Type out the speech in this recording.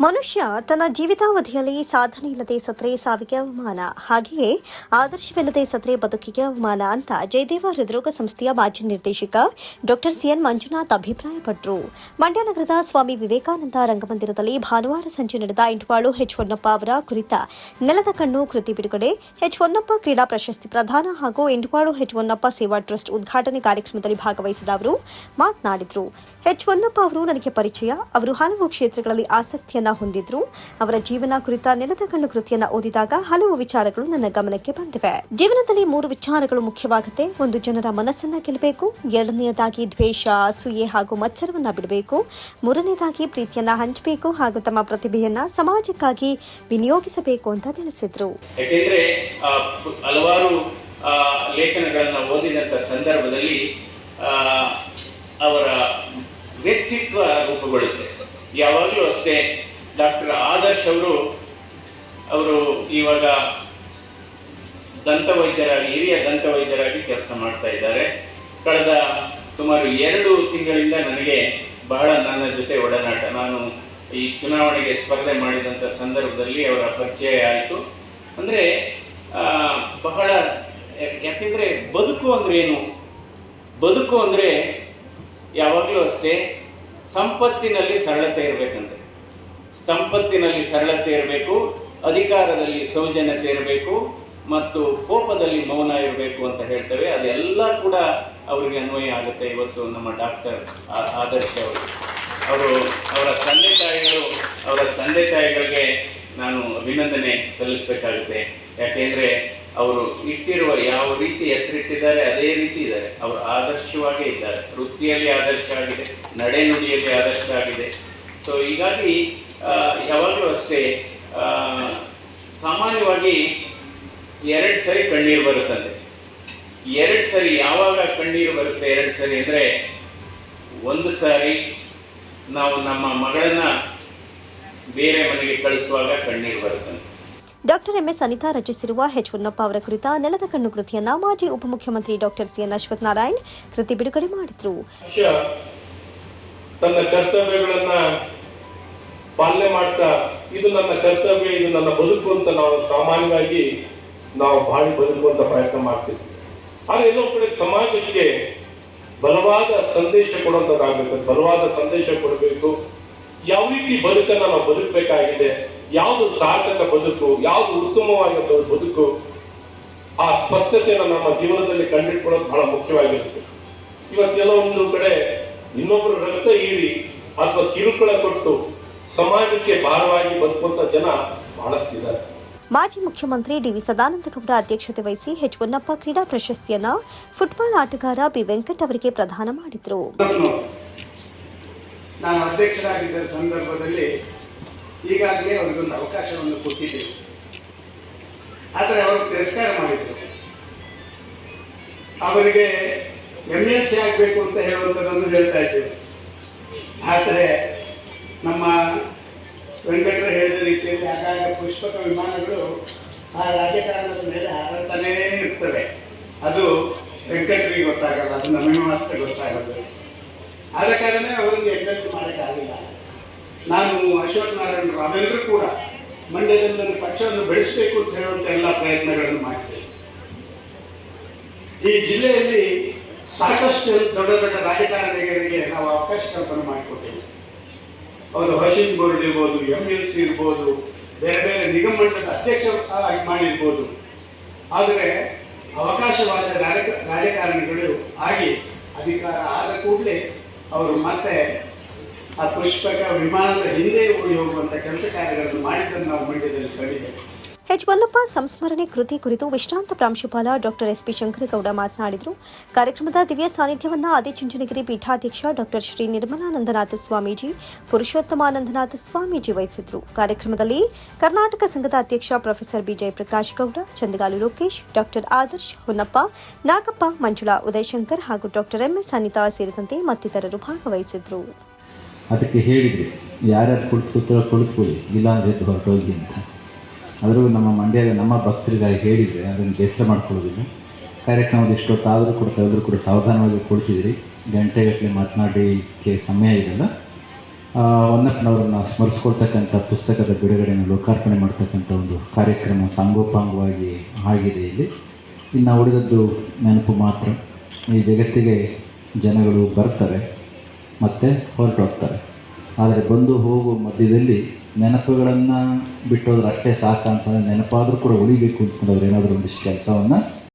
ಮನುಷ್ಯ ತನ್ನ ಜೀವಿತಾವಧಿಯಲ್ಲಿ ಸಾಧನೆ ಇಲ್ಲದೆ ಸತ್ರೆ ಸಾವಿಗೆ ಅವಮಾನ. ಹಾಗೆಯೇ ಆದರ್ಶವಿಲ್ಲದೆ ಸತ್ರೆ ಬದುಕಿಗೆ ಅವಮಾನ ಅಂತ ಜಯದೇವ ಹೃದ್ರೋಗ ಸಂಸ್ಥೆಯ ಮಾಜಿ ನಿರ್ದೇಶಕ ಡಾಕ್ಟರ್ ಸಿಎನ್. ಮಂಜುನಾಥ್ ಅಭಿಪ್ರಾಯಪಟ್ಟರು ಮಂಡ್ಯ ನಗರದ ಸ್ವಾಮಿ ವಿವೇಕಾನಂದ ರಂಗಮಂದಿರದಲ್ಲಿ ಭಾನುವಾರ ಸಂಜೆ ನಡೆದ ಇಂಟ್ವಾಳು ಎಚ್ ಹೊನ್ನಪ್ಪ ಅವರ ಕುರಿತ ನೆಲದ ಕಣ್ಣು ಕೃತಿ ಬಿಡುಗಡೆ. ಎಚ್ ಹೊನ್ನಪ್ಪ ಕ್ರೀಡಾ ಪ್ರಶಸ್ತಿ ಪ್ರದಾನ ಹಾಗೂ ಇಂಟ್ವಾಳು ಎಚ್ ಹೊನ್ನಪ್ಪ ಸೇವಾ ಟ್ರಸ್ಟ್ ಉದ್ಘಾಟನೆ ಕಾರ್ಯಕ್ರಮದಲ್ಲಿ ಭಾಗವಹಿಸಿದ ಅವರು ಮಾತನಾಡಿದರು. ಎಚ್ ಹೊನ್ನಪ್ಪ ಅವರು, ನನಗೆ ಪರಿಚಯ. ಅವರು ಹಲವು ಕ್ಷೇತ್ರಗಳಲ್ಲಿ ಆಸಕ್ತಿಯನ್ನ ಹೊಂದಿದ್ರು. ಅವರ ಜೀವನ ಕುರಿತ ನೆಲದ ಕಣ್ಣು ಕೃತಿಯನ್ನ ಓದಿದಾಗ ಹಲವು ವಿಚಾರಗಳು ನನ್ನ ಗಮನಕ್ಕೆ ಬಂದಿವೆ. ಜೀವನದಲ್ಲಿ ಮೂರು ವಿಚಾರಗಳು ಮುಖ್ಯವಾಗುತ್ತೆ. ಒಂದು, ಜನರ ಮನಸ್ಸನ್ನ ಗೆಲ್ಲಬೇಕು. ಎರಡನೆಯದಾಗಿ ದ್ವೇಷ ಅಸೂಯೆ ಹಾಗೂ ಮತ್ಸರವನ್ನ ಬಿಡಬೇಕು. ಮೂರನೇದಾಗಿ ಪ್ರೀತಿಯನ್ನ ಹಂಚಬೇಕು ಹಾಗೂ ತಮ್ಮ ಪ್ರತಿಭೆಯನ್ನ ಸಮಾಜಕ್ಕಾಗಿ ವಿನಿಯೋಗಿಸಬೇಕು ಅಂತ ತಿಳಿಸಿದ್ರು. ಹಲವಾರು ಲೇಖನಗಳನ್ನು ಓದಿದಂಥ ಸಂದರ್ಭದಲ್ಲಿ ಅವರ ವ್ಯಕ್ತಿತ್ವ ರೂಪುಗೊಳ್ಳುತ್ತೆ. ಯಾವಾಗಲೂ ಅಷ್ಟೇ ಡಾಕ್ಟರ್ ಆದರ್ಶ್ ಅವರು ಅವರು ಇವಾಗ ದಂತವೈದ್ಯರಾಗಿ, ಹಿರಿಯ ದಂತವೈದ್ಯರಾಗಿ ಕೆಲಸ ಮಾಡ್ತಾ ಇದ್ದಾರೆ. ಕಳೆದ ಸುಮಾರು ಎರಡು ತಿಂಗಳಿಂದ ನನಗೆ ಬಹಳ ನನ್ನ ಜೊತೆ ಒಡನಾಟ. ನಾನು ಈ ಚುನಾವಣೆಗೆ ಸ್ಪರ್ಧೆ ಮಾಡಿದಂಥ ಸಂದರ್ಭದಲ್ಲಿ ಅವರ ಪರಿಚಯ ಆಯಿತು. ಅಂದರೆ ಬಹಳ, ಯಾಕೆಂದರೆ ಬದುಕು ಅಂದರೆ ಏನು? ಬದುಕು ಅಂದರೆ ಯಾವಾಗಲೂ ಅಷ್ಟೇ ಸಂಪತ್ತಿನಲ್ಲಿ ಸರಳತೆ ಇರಬೇಕಂತೆ. ಸಂಪತ್ತಿನಲ್ಲಿ ಸರಳತೆ ಇರಬೇಕು, ಅಧಿಕಾರದಲ್ಲಿ ಸೌಜನ್ಯತೆ ಇರಬೇಕು ಮತ್ತು ಕೋಪದಲ್ಲಿ ಮೌನ ಇರಬೇಕು ಅಂತ ಹೇಳ್ತೇವೆ. ಅದೆಲ್ಲ ಕೂಡ ಅವರಿಗೆ ಅನ್ವಯ ಆಗುತ್ತೆ ಇವತ್ತು ನಮ್ಮ ಡಾಕ್ಟರ್ ಆದರ್ಶ ಅವರು. ಅವರು ಅವರ ತಂದೆ ತಾಯಿಗಳು ಅವರ ತಂದೆ ತಾಯಿಗಳಿಗೆ ನಾನು ಅಭಿನಂದನೆ ಸಲ್ಲಿಸಬೇಕಾಗುತ್ತೆ. ಯಾಕೆಂದರೆ ಅವರು ಇಟ್ಟಿರುವ ಯಾವ ರೀತಿ ಹೆಸರಿಟ್ಟಿದ್ದಾರೆ, ಅದೇ ರೀತಿ ಇದ್ದಾರೆ. ಅವರು ಆದರ್ಶವಾಗೇ ಇದ್ದಾರೆ. ವೃತ್ತಿಯಲ್ಲಿ ಆದರ್ಶ ಆಗಿದೆ ನಡೆನುಡಿಯಲ್ಲಿ ಆದರ್ಶ ಆಗಿದೆ ಸೊ ಹೀಗಾಗಿ ಯಾವಾಗಲೂ ಅಷ್ಟೇ ಸಾಮಾನ್ಯವಾಗಿ ಎರಡು ಸರಿ ಕಣ್ಣೀರು ಬರುತ್ತಂತೆ ಎರಡು ಸರಿ ಯಾವಾಗ ಕಣ್ಣೀರು ಬರುತ್ತೆ ಎರಡು ಸರಿ ಅಂದರೆ ಒಂದು ಸಾರಿ ನಾವು ನಮ್ಮ ಮಗಳನ್ನು ಬೇರೆ ಮನೆಗೆ ಕಳಿಸುವಾಗ ಕಣ್ಣೀರು ಬರುತ್ತಂತೆ ಡಾಕ್ಟರ್ ಎಂಎಸ್ ಅನಿತಾ ರಚಿಸಿರುವ ಎಚ್ ಹೊನ್ನಪ್ಪ ಅವರ ಕುರಿತ ನೆಲದ ಕಣ್ಣು ಕೃತಿಯನ್ನ ಮಾಜಿ ಉಪಮುಖ್ಯಮಂತ್ರಿ ಡಾಕ್ಟರ್ ಸಿಎನ್ ಅಶ್ವಥ್ ನಾರಾಯಣ್ ಕೃತಿ ಬಿಡುಗಡೆ ಮಾಡಿದ್ರು. ತನ್ನ ಕರ್ತವ್ಯಗಳನ್ನ ಪಾಲನೆ ಮಾಡ್ತಾ ಇದು ನನ್ನ ಕರ್ತವ್ಯ, ಇದು ನನ್ನ ಬದುಕು ಅಂತ ನಾವು ಸಾಮಾನ್ಯವಾಗಿ ನಾವು ಬಾಳಿ ಬದುಕುವಂತ ಪ್ರಯತ್ನ ಮಾಡ್ತೀವಿ. ಆದರೆ ಇನ್ನೊಂದು ಕಡೆ ಸಮಾಜಕ್ಕೆ ಬಲವಾದ ಸಂದೇಶ ಕೊಡುವಂಥದ್ದಾಗಬೇಕು ಬಲವಾದ ಸಂದೇಶ ಕೊಡಬೇಕು. ಯಾವ ರೀತಿ ಬದುಕನ್ನು ನಾವು ಬದುಕಬೇಕಾಗಿದೆ, ಯಾವುದು ಸಾರ್ಥಕ ಬದುಕು, ಯಾವುದು ಉತ್ತಮವಾದ ಬದುಕು, ಆ ಸ್ಪಷ್ಟತೆಯನ್ನು ನಮ್ಮ ಜೀವನದಲ್ಲಿ ಕಂಡಿಟ್ಕೊಳ್ಳೋದು ಬಹಳ ಮುಖ್ಯವಾಗಿರುತ್ತೆ. ಇವತ್ತು ಕೆಲವೊಂದು ಕಡೆ ಇನ್ನೊಬ್ಬರು ರಕ್ತ ಹೀರಿ ಅಥವಾ ಕಿರುಕುಳ ಕೊಟ್ಟು ಸಮಾಜಕ್ಕೆ ಭಾರವಾಗಿ ಬದುಕುವಂತ ಜನ ಬಹಳಷ್ಟಿದ್ದಾರೆ. ಮಾಜಿ ಮುಖ್ಯಮಂತ್ರಿ ಡಿವಿ ಸದಾನಂದಗೌಡ ಅಧ್ಯಕ್ಷತೆ ವಹಿಸಿ ಎಚ್ ಹೊನ್ನಪ್ಪ ಕ್ರೀಡಾ ಪ್ರಶಸ್ತಿಯನ್ನ ಫುಟ್ಬಾಲ್ ಆಟಗಾರ ಬಿ ವೆಂಕಟ್ ಅವರಿಗೆ ಪ್ರದಾನ ಮಾಡಿದ್ರು. ನಾನು ಅಧ್ಯಕ್ಷರಾಗಿದ್ದ ಸಂದರ್ಭದಲ್ಲಿ ಈಗಾಗಲೇ ಅವರಿಗೊಂದು ಅವಕಾಶವನ್ನು ಕೊಟ್ಟಿದ್ದೆ ಆದರೆ ಅವರು ತಿರಸ್ಕಾರ ಮಾಡಿದ್ರು. ಅವರಿಗೆ ಎಂ ಎಲ್ ಸಿ ಆಗಬೇಕು ಅಂತ ಹೇಳುವಂಥದ್ದನ್ನು ಹೇಳ್ತಾ ಇದ್ದೇವೆ ಆದರೆ ನಮ್ಮ ವೆಂಕಟರ ಹೇಳಿದ ರೀತಿಯಲ್ಲಿ ಆಗಾಗ ಪುಷ್ಪಕ ವಿಮಾನಗಳು ಆ ರಾಜಕಾರಣದ ಮೇಲೆ ಹಾರಾಡ್ತಾನೇ ಇರ್ತವೆ. ಅದು ವೆಂಕಟರಿಗೆ ಗೊತ್ತಾಗಲ್ಲ, ಅದು ನಮಗೆ ಮಾತ್ರ ಗೊತ್ತಾಗಲ್ಲ. ಆದ ಕಾರಣ ಅವರಿಗೆ ಎಕ್ಸಸ್ ಎಲ್ ಸಿ ಮಾಡೋಕ್ಕಾಗಲಿಲ್ಲ ನಾನು ಅಶೋಕ್ ನಾರಾಯಣ ಅವೆಲ್ಲರೂ ಕೂಡ ನನ್ನ ಪಕ್ಷವನ್ನು ಬೆಳೆಸಬೇಕು ಅಂತ ಹೇಳುವಂಥ ಎಲ್ಲ ಪ್ರಯತ್ನಗಳನ್ನು ಮಾಡ್ತೇವೆ ಈ ಜಿಲ್ಲೆಯಲ್ಲಿ ಸಾಕಷ್ಟು ದೊಡ್ಡ ದೊಡ್ಡ ರಾಜಕಾರಣಿಗಳಿಗೆ ನಾವು ಅವಕಾಶ ಕಲ್ಪನೆ ಮಾಡಿಕೊಟ್ಟಿದ್ದೇವೆ. ಅವರು ವಾಷಿಂಗ್ ಬೋರ್ಡ್ ಇರ್ಬೋದು ಎಂ ಎಲ್ ಸಿ ಇರ್ಬೋದು, ಬೇರೆ ಬೇರೆ ನಿಗಮ ಮಟ್ಟದ ಅಧ್ಯಕ್ಷ ಆಗಿ ಮಾಡಿರ್ಬೋದು. ಆದರೆ ಅವಕಾಶವಾದ ರಾಜಕ, ರಾಜಕಾರಣಿಗಳು ಆಗಿ ಅಧಿಕಾರ ಆದ ಕೂಡಲೇ ಅವರು ಮತ್ತೆ ಆ ಪುಷ್ಪಕ ವಿಮಾನದ ಹಿಂದೆ ಓಡಿ ಹೋಗುವಂಥ ಕೆಲಸ ಕಾರ್ಯಗಳನ್ನು ಮಾಡಿದ್ದನ್ನು ನಾವು ಮಂಡ್ಯದಲ್ಲಿ ಕಂಡಿದ್ದೇವೆ. ಎಚ್ ಹೊನ್ನಪ್ಪ ಸಂಸ್ಮರಣೆ ಕೃತಿ ಕುರಿತು ವಿಶ್ರಾಂತ ಪ್ರಾಂಶುಪಾಲ ಡಾಕ್ಟರ್ ಎಸ್ಪಿ ಶಂಕರಗೌಡ ಮಾತನಾಡಿದರು. ಕಾರ್ಯಕ್ರಮದ ದಿವ್ಯ ಸಾನ್ನಿಧ್ಯವನ್ನ ಆದಿಚುಂಚನಗಿರಿ ಪೀಠಾಧ್ಯಕ್ಷ ಡಾಕ್ಟರ್ ಶ್ರೀ ನಿರ್ಮಲಾನಂದನಾಥ ಸ್ವಾಮೀಜಿ, ಪುರುಷೋತ್ತಮಾನಂದನಾಥ ಸ್ವಾಮೀಜಿ ವಹಿಸಿದ್ರು ಕಾರ್ಯಕ್ರಮದಲ್ಲಿ ಕರ್ನಾಟಕ ಸಂಘದ ಅಧ್ಯಕ್ಷ professor B Jayaprakash Gowda Chandagalu Lokesh, doctor Adarsh Honnappa, Nagappa, Manjula Udayashankar ಹಾಗೂ ಡಾಕ್ಟರ್ ಎಂಎಸ್ ಅನಿತಾ ಸೇರಿದಂತೆ ಮತ್ತಿತರರು ಭಾಗವಹಿಸಿದರು ಅದಕ್ಕೆ ಹೇಳಿದರು, ಯಾರ್ಯಾರು ಕುಳಿತು ಕೂತಿರೋ ಕುಳಿತುಕೊಳ್ಳಿ ಇಲ್ಲ ಹೊರಟೋಗಿ ಅಂತ. ಆದರೂ ನಮ್ಮ ಮಂಡ್ಯದ ನಮ್ಮ ಭಕ್ತರಿಗಾಗಿ ಹೇಳಿದರೆ ಅದನ್ನು ಬೇಸರ ಮಾಡ್ಕೊಳ್ಳೋದಿಲ್ಲ. ಕಾರ್ಯಕ್ರಮದ ಎಷ್ಟೊತ್ತಾದರೂ ಕೂಡ ತೆಗೆದರೂ ಕೂಡ ಸಾವಧಾನವಾಗಿ ಕೊಡ್ತಿದ್ರಿ ಗಂಟೆಗಟ್ಟಲೆ ಮಾತನಾಡಲಿಕ್ಕೆ ಸಮಯ ಇರಲ್ಲ. ಹೊನ್ನಪ್ಪನವರನ್ನು ಸ್ಮರಿಸ್ಕೊಳ್ತಕ್ಕಂಥ ಪುಸ್ತಕದ ಬಿಡುಗಡೆಯನ್ನು ಲೋಕಾರ್ಪಣೆ ಮಾಡ್ತಕ್ಕಂಥ ಒಂದು ಕಾರ್ಯಕ್ರಮ ಸಾಂಗೋಪಾಂಗವಾಗಿ ಆಗಿದೆ ಇಲ್ಲಿ. ಇನ್ನು ಉಳಿದದ್ದು ನೆನಪು ಮಾತ್ರ. ಈ ಜಗತ್ತಿಗೆ ಜನಗಳು ಬರ್ತಾರೆ ಮತ್ತು ಹೊರಟೋಗ್ತಾರೆ. ಆದರೆ ಬಂದು ಹೋಗುವ ಮಧ್ಯದಲ್ಲಿ ನೆನಪುಗಳನ್ನು ಬಿಟ್ಟೋದ್ರೆ ಅಷ್ಟೇ ಸಾಕ ಅಂತಂದರೆ ನೆನಪಾದರೂ ಕೂಡ ಉಳಿಬೇಕು ಅಂತಂದ್ರೆ ಏನಾದರೂ ಒಂದಿಷ್ಟು ಕೆಲಸವನ್ನು